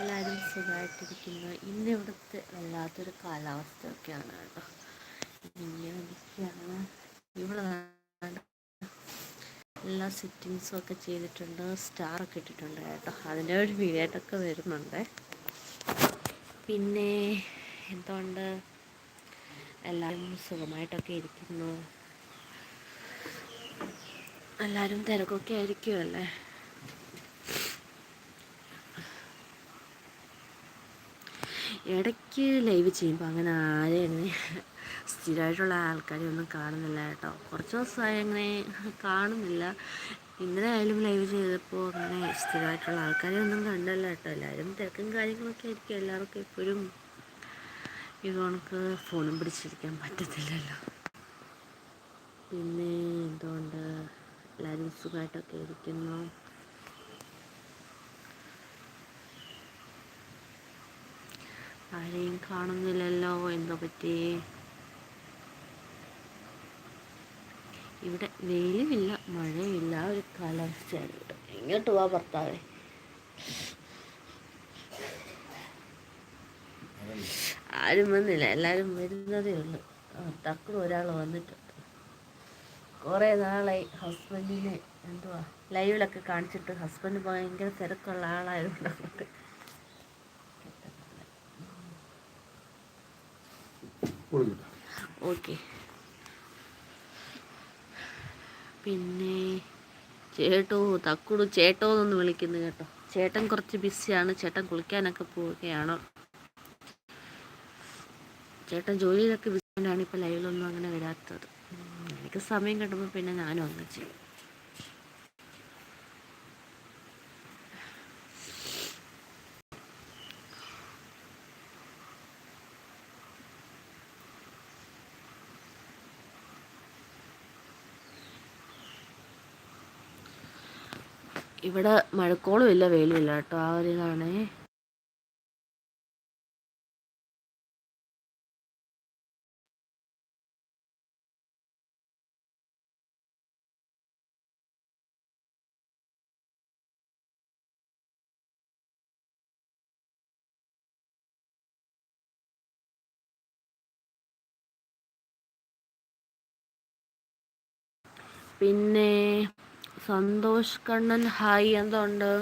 എല്ലാവരും സുഖമായിട്ടിരിക്കുന്നു ഇന്ന് ഇവിടുത്തെ വല്ലാത്തൊരു കാലാവസ്ഥയൊക്കെയാണ് കേട്ടോ. ഇങ്ങനെ ഇരിക്കുകയാണ്. ഇവിടെ എല്ലാ സെറ്റിങ്സും ഒക്കെ ചെയ്തിട്ടുണ്ട്. സ്റ്റാറൊക്കെ ഇട്ടിട്ടുണ്ട് കേട്ടോ. അതിന്റെ ഒരു വീഡിയോട്ടൊക്കെ വരുന്നുണ്ട്. പിന്നെ എന്തുകൊണ്ട് എല്ലാവരും സുഖമായിട്ടൊക്കെ ഇരിക്കുന്നു? എല്ലാവരും തിരക്കൊക്കെ ആയിരിക്കുമല്ലേ ഇടയ്ക്ക് ലൈവ് ചെയ്യുമ്പോൾ അങ്ങനെ ആരെയും സ്ഥിരമായിട്ടുള്ള ആൾക്കാരെ ഒന്നും കാണുന്നില്ല കേട്ടോ. കുറച്ച് ദിവസമായി അങ്ങനെ കാണുന്നില്ല. ഇന്നലെ ആയാലും ലൈവ് ചെയ്തപ്പോൾ അങ്ങനെ സ്ഥിരമായിട്ടുള്ള ആൾക്കാരെ ഒന്നും കണ്ടല്ല കേട്ടോ. എല്ലാവരും തിരക്കും കാര്യങ്ങളൊക്കെ ആയിരിക്കും. എല്ലാവർക്കും എപ്പോഴും ഇത് കണക്ക് ഫോണും പിടിച്ചിരിക്കാൻ പറ്റത്തില്ലല്ലോ. പിന്നെ എന്തുകൊണ്ട് എല്ലാവരും സുഖമായിട്ടൊക്കെ ഇരിക്കുന്നു? ആരെയും കാണുന്നില്ലല്ലോ എന്തോ പറ്റി? ഇവിടെ വെയിലുമില്ല മഴയില്ല ഒരു കാലാവസ്ഥയാണ് ഇവിടെ എങ്ങോട്ട് പോവാ ഭർത്താവേ. ആരും വന്നില്ല എല്ലാവരും വരുന്നതേ ഉള്ളൂ. തക്കളും ഒരാൾ വന്നിട്ടുണ്ട്. കുറേ നാളായി ഹസ്ബൻഡിനെ എന്തുവാ ലൈവിലൊക്കെ കാണിച്ചിട്ട് ഹസ്ബൻഡ് ഭയങ്കര തിരക്കുള്ള ആളായതുകൊണ്ട് ഓക്കെ. പിന്നെ ചേട്ടോ തക്കുടു ചേട്ടോ എന്നൊന്ന് വിളിക്കുന്നു കേട്ടോ. ചേട്ടൻ കുറച്ച് ബിസിയാണ്. ചേട്ടൻ കുളിക്കാനൊക്കെ പോവുകയാണ്. ചേട്ടൻ ജോലിയിലൊക്കെ ബിസിയാണ്. ഇപ്പോൾ ലൈവിലൊന്നും അങ്ങനെ വരാത്തത്. എനിക്ക് സമയം കിട്ടുമ്പോൾ പിന്നെ ഞാനും അങ്ങനെ ചെയ്യും. ഇവിടെ മഴക്കോളും ഇല്ല വെയിലും ഇല്ല കേട്ടോ. ആ ഒരു ഇതാണേ. പിന്നെ സന്തോഷ് കണ്ണൻ ഹായ് എന്തുണ്ട്?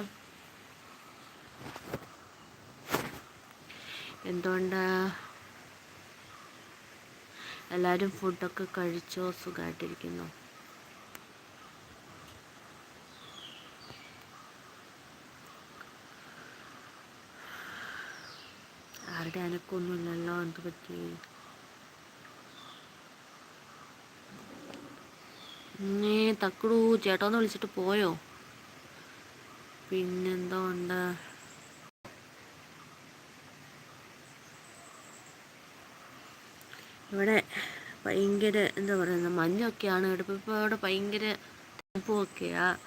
എന്തുകൊണ്ട് എല്ലാവരും ഫുഡൊക്കെ കഴിച്ചോ? സുഖമായിട്ടിരിക്കുന്നു ആരുടെ അനക്കൊന്നുമില്ലല്ലോ? എന്ത് പറ്റി? നീ തക്കുടു ചേട്ടോന്ന് വിളിച്ചിട്ട് പോയോ? പിന്നെന്തോ ഉണ്ട് ഇവിടെ ഭയങ്കര എന്താ പറയുന്നത് മഞ്ഞൊക്കെയാണ്. ഇവിടെ ഇപ്പോൾ ഇവിടെ ഭയങ്കര തണുപ്പുമൊക്കെയാണ്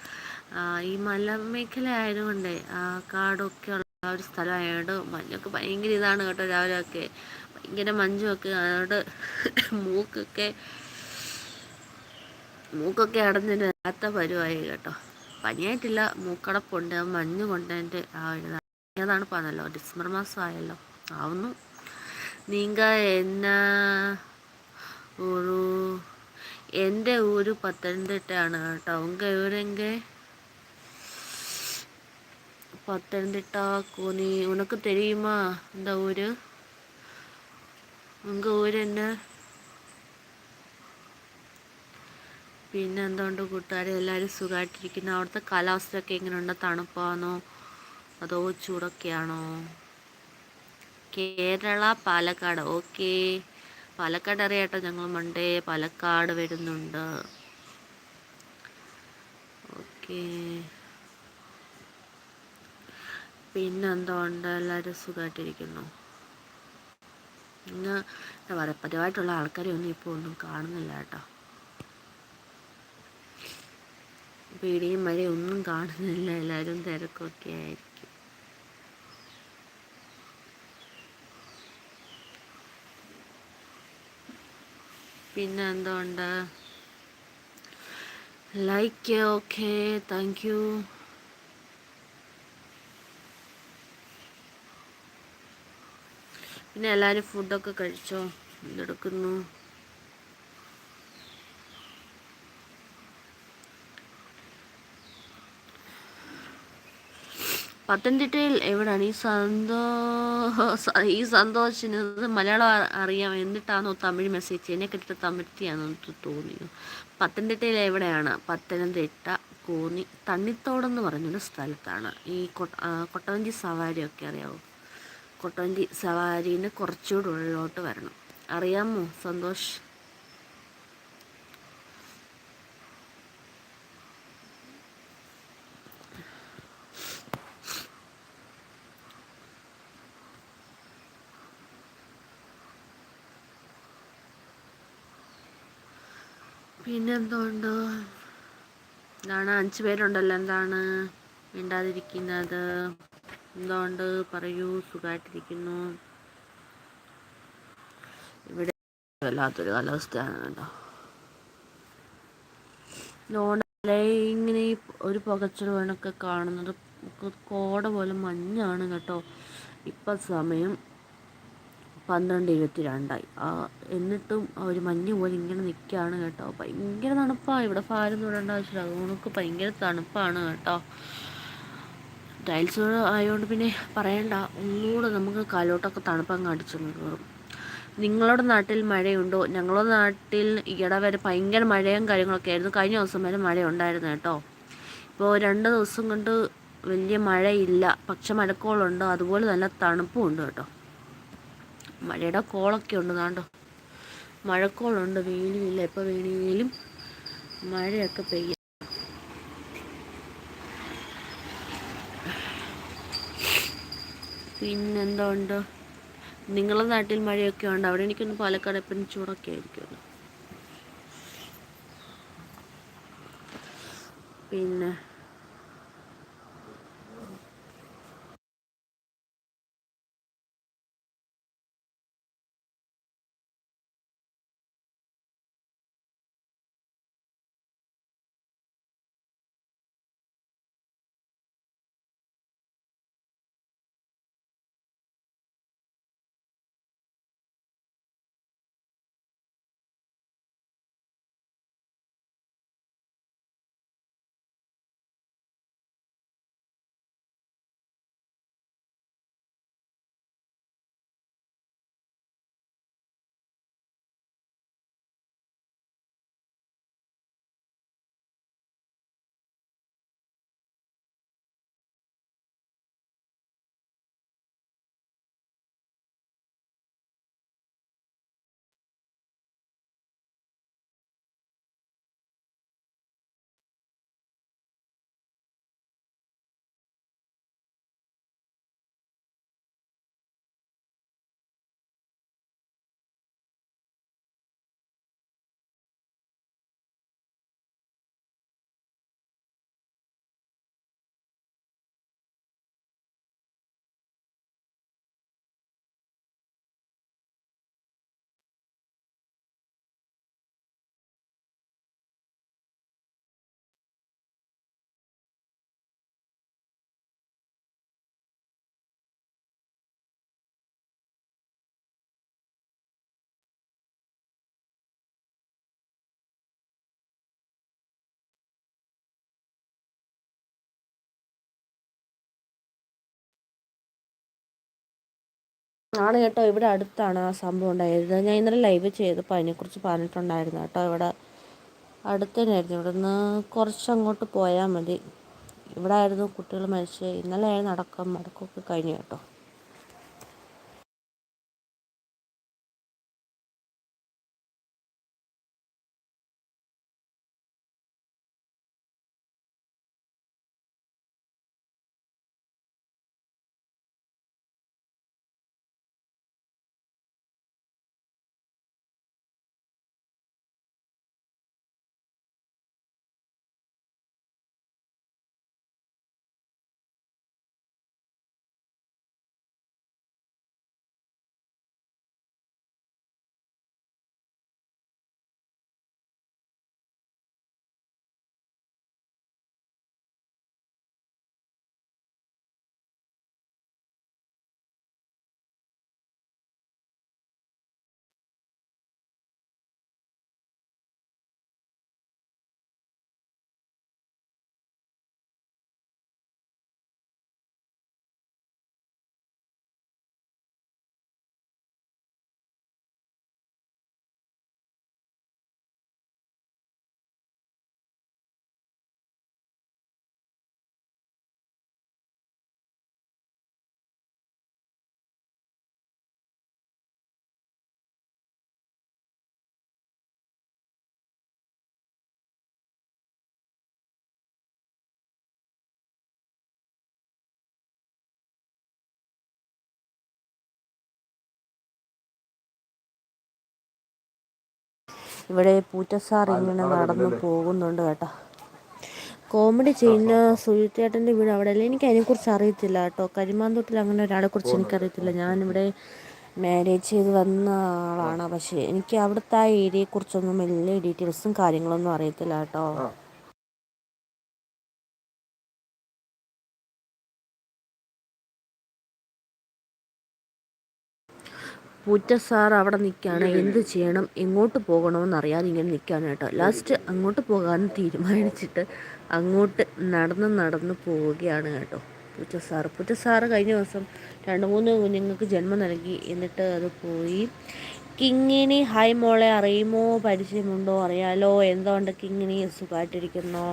ഈ മലമേഖല ആയതുകൊണ്ടേ കാടൊക്കെ ഉള്ള ഒരു സ്ഥലമായതുകൊണ്ട് മഞ്ഞൊക്കെ ഭയങ്കര ഇതാണ് കേട്ടോ രാവിലെ ഒക്കെ ഭയങ്കര മഞ്ഞൊക്കെ അതുകൊണ്ട് മൂക്കൊക്കെ മൂക്കൊക്കെ അടഞ്ഞിട്ട് അത്ത പരുവായി കേട്ടോ. പനിയായിട്ടില്ല മൂക്കടപ്പുണ്ട് മഞ്ഞ് കൊണ്ടതിന്റെ ആ ഒരു അതാണ് പറഞ്ഞല്ലോ ഡിസംബർ മാസം ആയല്ലോ. ആവുന്നു. നീങ്ക എന്നാ ഒരു എന്റെ ഊര് പത്തനംതിട്ടയാണ് കേട്ടോ. ഉങ്ക ഊരെങ്ക പത്തനംതിട്ട കോന്നി ഉനക്ക് തെരിയുമാ? എന്താ ഊര്? ഉങ്ക ഊര് എന്നാ പിന്നെ എന്തുകൊണ്ട് കൂട്ടുകാരെ എല്ലാവരും സുഖമായിട്ടിരിക്കുന്നു അവിടുത്തെ കാലാവസ്ഥയൊക്കെ എങ്ങനെയുണ്ട്? തണുപ്പാണോ? അതോ ചൂടൊക്കെയാണോ? കേരള പാലക്കാട്. ഓക്കെ. പാലക്കാട് അറിയാട്ടോ ഞങ്ങൾ മണ്ടേ. പാലക്കാട് വരുന്നുണ്ട്. ഓക്കെ. പിന്നെന്തുകൊണ്ട് എല്ലാവരും സുഖമായിട്ടിരിക്കുന്നു ഇന്ന് എന്താ പറയുക പതിവായിട്ടുള്ള ആൾക്കാരെ ഒന്നും ഇപ്പോൾ ഒന്നും കാണുന്നില്ല കേട്ടോ. പേടിയും മഴയും ഒന്നും കാണുന്നില്ല. എല്ലാവരും തിരക്കൊക്കെ ആയിരിക്കും. പിന്നെ എന്തുകൊണ്ട് ലൈക്ക് ഓക്കെ താങ്ക് യു പിന്നെ എല്ലാവരും ഫുഡൊക്കെ കഴിച്ചോ? എന്തെടുക്കുന്നു? പത്തനംതിട്ടയിൽ എവിടാണ്? ഈ സന്തോ ഈ സന്തോഷിന് മലയാളം അറിയാം. എന്നിട്ടാണോ തമിഴ് മെസ്സേജ് എന്നെ കിട്ടിയിട്ട് തമിഴ്ത്തിയാണെന്ന് തോന്നിയോ? പത്തനംതിട്ടയിൽ എവിടെയാണ്? പത്തനംതിട്ട കോന്നി തണ്ണിത്തോടെന്ന് പറഞ്ഞൊരു സ്ഥലത്താണ്. ഈ കൊട്ടവഞ്ചി സവാരിയൊക്കെ അറിയാവോ? കൊട്ടവഞ്ചി സവാരിന് കുറച്ചുകൂടെ ഉള്ളിലോട്ട് വരണം. അറിയാമോ സന്തോഷ്? പിന്നെന്തുകൊണ്ട് എന്താണ്? അഞ്ച് പേരുണ്ടല്ലോ. എന്താണ് മിണ്ടാതിരിക്കുന്നത്? എന്തുകൊണ്ട് പറയൂ. സുഖമായിട്ടിരിക്കുന്നു ഇവിടെ വല്ലാത്തൊരു കാലാവസ്ഥയാണ് കേട്ടോ. ലോണല്ലേ ഇങ്ങനെ ഒരു പുകച്ചുവണൊക്കെ കാണുന്നത്. കോട പോലെ മഞ്ഞാണ് കേട്ടോ. ഇപ്പം സമയം പന്ത്രണ്ട് ഇരുപത്തി രണ്ടായി ആ എന്നിട്ടും ഒരു മഞ്ഞ് പോലെ ഇങ്ങനെ നിൽക്കുകയാണ് കേട്ടോ. ഭയങ്കര തണുപ്പാണ് ഇവിടെ ഫാനൊന്നും ഇടേണ്ട ആവശ്യമില്ല. അതുകൊണ്ട് ഭയങ്കര തണുപ്പാണ് കേട്ടോ. ടൈൽസ് ആയതുകൊണ്ട് പിന്നെ പറയണ്ട. ഒന്നുകൂടെ നമുക്ക് കാലോട്ടൊക്കെ തണുപ്പങ്ങ് അടിച്ചു കയറും നിങ്ങളുടെ നാട്ടിൽ മഴയുണ്ടോ? ഞങ്ങളുടെ നാട്ടിൽ ഈയിടെ വരെ ഭയങ്കര മഴയും കാര്യങ്ങളൊക്കെ ആയിരുന്നു. കഴിഞ്ഞ ദിവസം വരെ മഴ ഉണ്ടായിരുന്നു കേട്ടോ. ഇപ്പോൾ രണ്ട് ദിവസം കൊണ്ട് വലിയ മഴയില്ല. പക്ഷെ മഴക്കോളുണ്ട്. അതുപോലെ നല്ല തണുപ്പും ഉണ്ട് കേട്ടോ. മഴയുടെ കോളൊക്കെ ഉണ്ട് നാണ്ടോ മഴക്കോളുണ്ട് വെയിലുമില്ല. ഇപ്പോൾ വേണിയെങ്കിലും മഴയൊക്കെ പെയ്യും പിന്നെന്തുണ്ട്? നിങ്ങളുടെ നാട്ടിൽ മഴയൊക്കെ ഉണ്ട്? അവിടെ എനിക്കൊന്ന് പാലക്കാട് എപ്പോഴും ചൂടൊക്കെ ആയിരിക്കുമല്ലോ പിന്നെ ആണ് കേട്ടോ ഇവിടെ അടുത്താണ് ആ സംഭവം ഉണ്ടായത് ഞാൻ ഇന്നലെ ലൈവ് ചെയ്തപ്പോൾ അതിനെക്കുറിച്ച് പറഞ്ഞിട്ടുണ്ടായിരുന്നു കേട്ടോ. ഇവിടെ അടുത്ത് ഇവിടെ നിന്ന് കുറച്ചങ്ങോട്ട് പോയാൽ മതി. ഇവിടെ ആയിരുന്നു കുട്ടികൾ മരിച്ചത്. ഇന്നലെ ആയിരുന്നു അടക്കം അടക്കമൊക്കെ കഴിഞ്ഞു കേട്ടോ. ഇവിടെ പൂറ്റസാർ ഇങ്ങനെ നടന്നു പോകുന്നുണ്ട് കേട്ടോ. കോമഡി ചെയ്യുന്ന സുജിത്തേട്ടന്റെ വീട് അവിടെ അല്ലേ എനിക്ക് അതിനെക്കുറിച്ച് അറിയത്തില്ല കേട്ടോ. കരിമാന്തൊട്ടിൽ അങ്ങനെ ഒരാളെ കുറിച്ച് എനിക്കറിയത്തില്ല. ഞാനിവിടെ മാരേജ് ചെയ്ത് വന്ന ആളാണ്. പക്ഷേ എനിക്ക് അവിടുത്തെ ആ ഏരിയയെക്കുറിച്ചൊന്നും വലിയ ഡീറ്റെയിൽസും കാര്യങ്ങളൊന്നും അറിയത്തില്ല കേട്ടോ. പൂറ്റ സാർ അവിടെ നിൽക്കുകയാണ്. എന്ത് ചെയ്യണം? എങ്ങോട്ട് പോകണമെന്ന് അറിയാതെ ഇങ്ങനെ നിൽക്കുകയാണ് കേട്ടോ. ലാസ്റ്റ് അങ്ങോട്ട് പോകാൻ തീരുമാനിച്ചിട്ട് അങ്ങോട്ട് നടന്ന് നടന്ന് പോവുകയാണ് കേട്ടോ. പൂറ്റ സാറ് പൂറ്റ സാറ് കഴിഞ്ഞ ദിവസം രണ്ട് മൂന്ന് കുഞ്ഞുങ്ങൾക്ക് ജന്മം നൽകി. എന്നിട്ട് അത് പോയി. കിങ്ങിണി ഹായ് മോളെ. അറിയുമോ? പരിചയമുണ്ടോ? അറിയാലോ? എന്തുകൊണ്ട് കിങ്ങിണി സുഖമായിട്ടിരിക്കുന്നോ?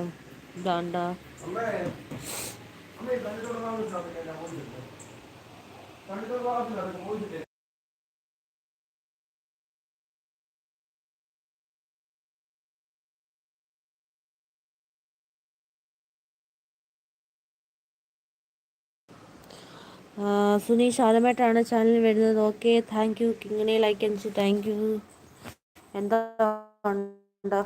ഇതാണ്ടാ. സുനീഷ് ആദ്യമായിട്ടാണ് ചാനലിൽ വരുന്നത്. ഓക്കെ താങ്ക് യു കിങ്ങിനെ ലൈക്ക് അഞ്ച് താങ്ക് യു എന്താ ഉണ്ട്?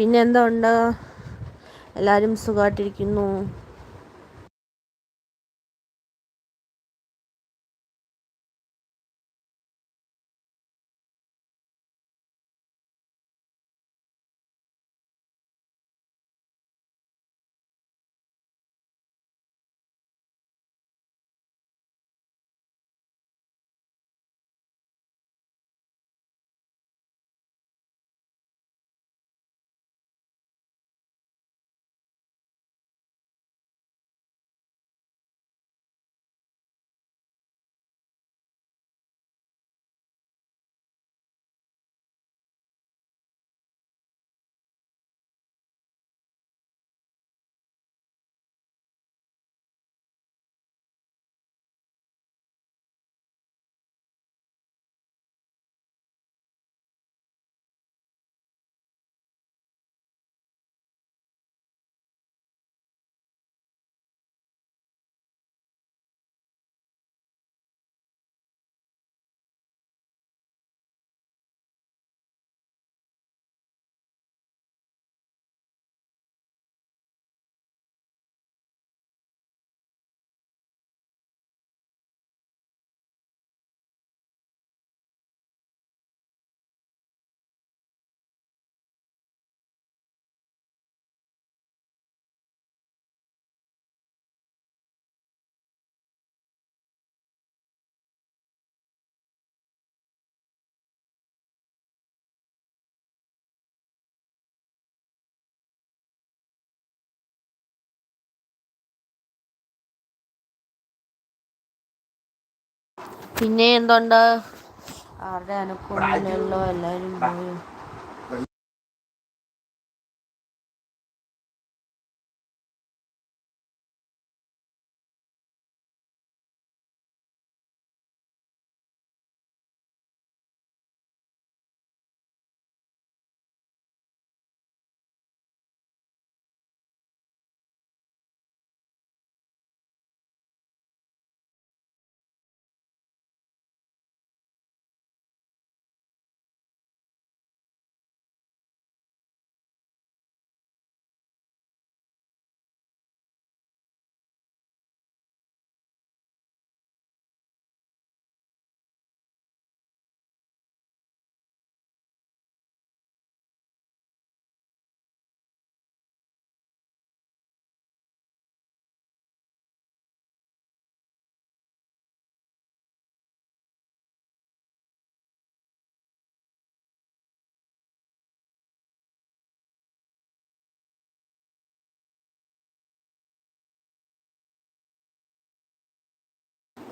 പിന്നെ എന്തുണ്ട് എല്ലാവരും സുഖമായിട്ടിരിക്കുന്നു പിന്നെ എന്തോണ്ട്? ആരുടെ അനുഭവമില്ലല്ലോ എല്ലാവരും പോയി.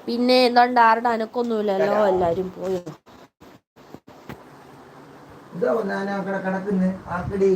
പിന്നെ എന്താണ്ട് ആരുടെ അനക്കൊന്നുമില്ലല്ലോ എല്ലാരും പോയോ. ഇതാ ഞാൻ അവിടെ കിടക്കുന്നു ആക്കടി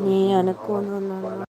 നീ അനക്കൊന്നുല്ലല്ലോ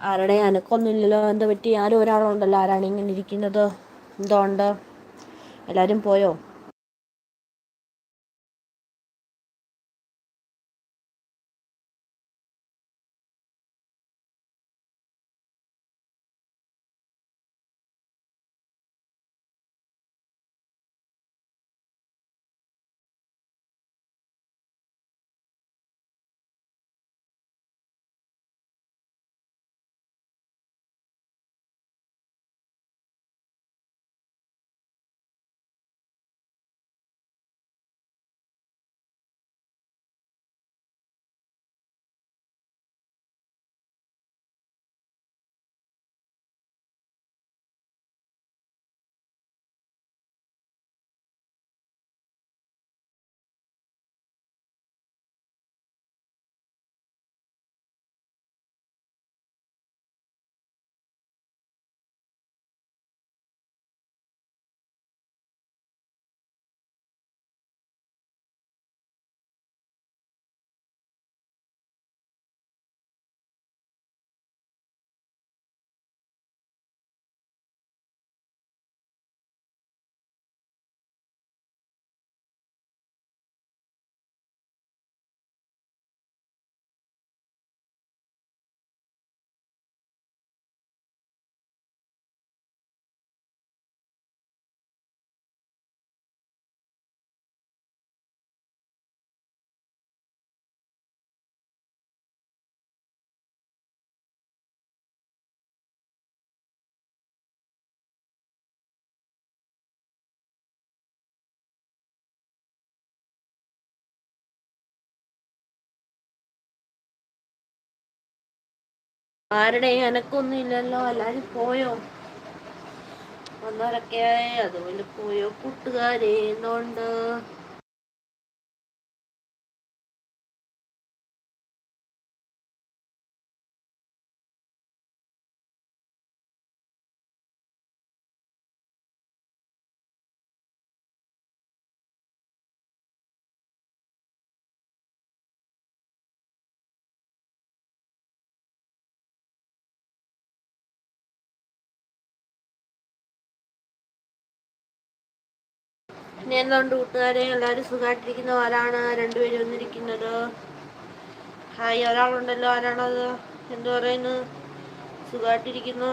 ആരുടെ അനക്കൊന്നുമില്ലല്ലോ. എന്താ പറ്റി ആരും ഒരാളുണ്ടല്ലോ. ആരാണ് ഇങ്ങനെ ഇരിക്കുന്നത്? എന്തുകൊണ്ട് എല്ലാവരും പോയോ? ആരുടെയും എനക്കൊന്നും ഇല്ലല്ലോ എല്ലാവരും പോയോ? വന്നവരൊക്കെ അതുപോലെ പോയോ? കൂട്ടുകാരെ എന്തുകൊണ്ട് എന്തുകൊണ്ട് കൂട്ടുകാരെ എല്ലാവരും സുഖമായിട്ടിരിക്കുന്ന ആരാണ് രണ്ടുപേരും വന്നിരിക്കുന്നത്. ഹായ് ഒരാളുണ്ടല്ലോ. ആരാണത്? എന്തു പറയുന്നു? സുഖമായിട്ടിരിക്കുന്നു.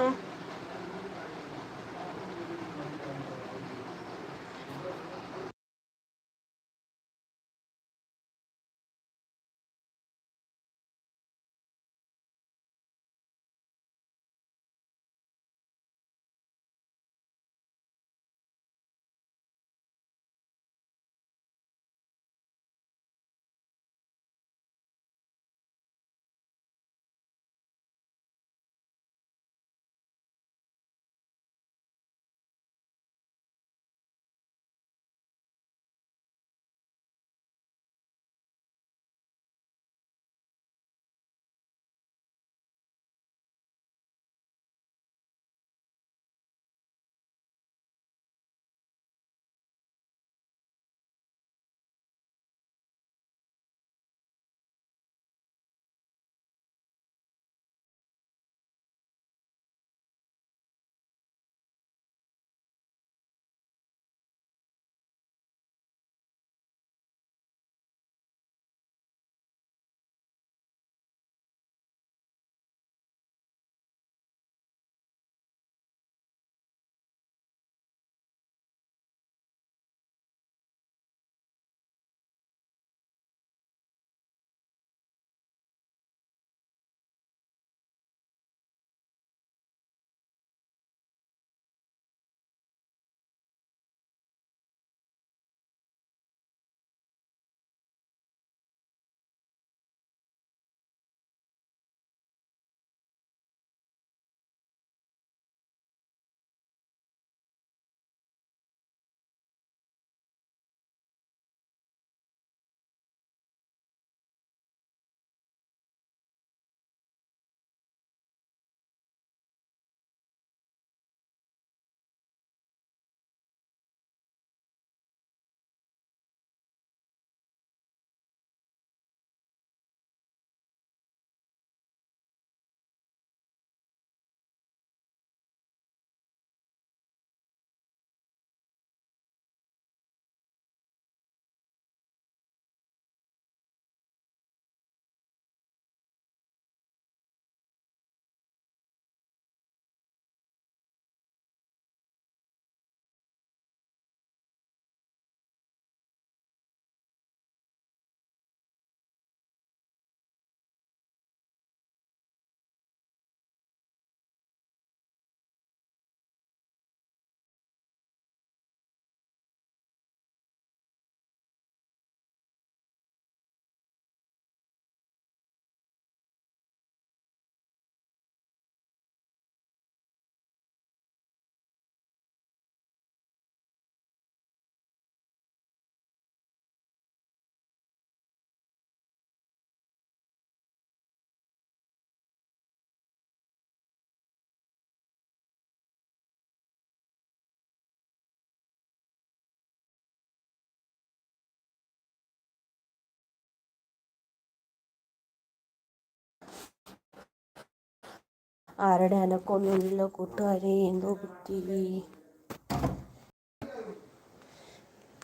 ആരുടെ അനക്കൊന്നുമില്ലല്ലോ കൂട്ടുകാരെ എന്തോ പറ്റി?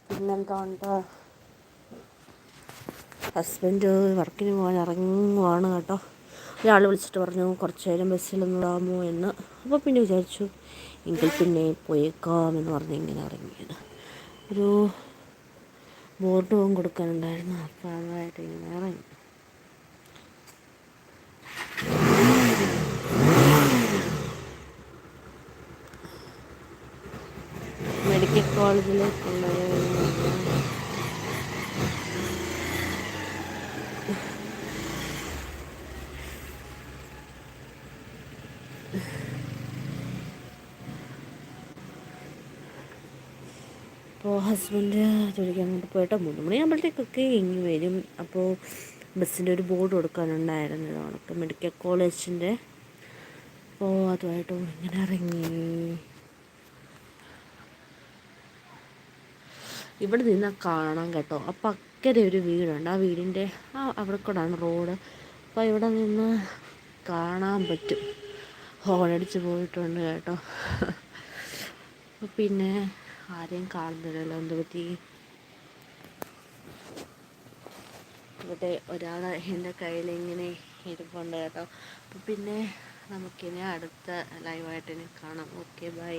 പിന്നെന്താണ്ട് ഹസ്ബൻഡ് വർക്കിന് പോകാൻ ഇറങ്ങുവാണ് കേട്ടോ. ഒരാൾ വിളിച്ചിട്ട് പറഞ്ഞു കുറച്ച് നേരം ബസ്സിലൊന്നുണ്ടാകുമോ എന്ന്. അപ്പോൾ പിന്നെ വിചാരിച്ചു എങ്കിൽ പിന്നെ പോയേക്കാം എന്ന് പറഞ്ഞ് ഇങ്ങനെ ഇറങ്ങിയത്. ഒരു ബോർഡ് പോകും കൊടുക്കാനുണ്ടായിരുന്നു. അപ്പോൾ അതായിട്ട് ഇങ്ങനെ ഇറങ്ങി മെഡിക്കൽ കോളേജിലേക്കുള്ള അപ്പോൾ ഹസ്ബൻഡ് ജോലിക്ക് അങ്ങോട്ട് പോയിട്ട് മൂന്ന് മണിയാകുമ്പോഴത്തേക്കൊക്കെ ഇങ്ങ് വരും. അപ്പോൾ ബസ്സിന്റെ ഒരു ബോർഡ് കൊടുക്കാനുണ്ടായിരുന്നു. ഉണക്ക് മെഡിക്കൽ കോളേജിന്റെ അപ്പോൾ അതുമായിട്ട് ഇങ്ങനെ ഇറങ്ങി. ഇവിടെ നിന്ന് കാണാം കേട്ടോ. അപ്പം അക്കരെ ഒരു വീടുണ്ട്. ആ വീടിന്റെ ആ അവിടെ കൂടാണ് റോഡ്. അപ്പോൾ ഇവിടെ നിന്ന് കാണാൻ പറ്റും. ഹോണടിച്ച് പോയിട്ടുണ്ട് കേട്ടോ. പിന്നെ ആരെയും കാണുന്നില്ലല്ലോ. എന്ത് പറ്റി? ഇവിടെ ഒരാൾ എന്റെ കയ്യിൽ ഇങ്ങനെ ഇരിപ്പുണ്ട് കേട്ടോ. അപ്പം പിന്നെ നമുക്കിനി അടുത്ത ലൈവായിട്ട് ഇനി കാണാം. Okay bye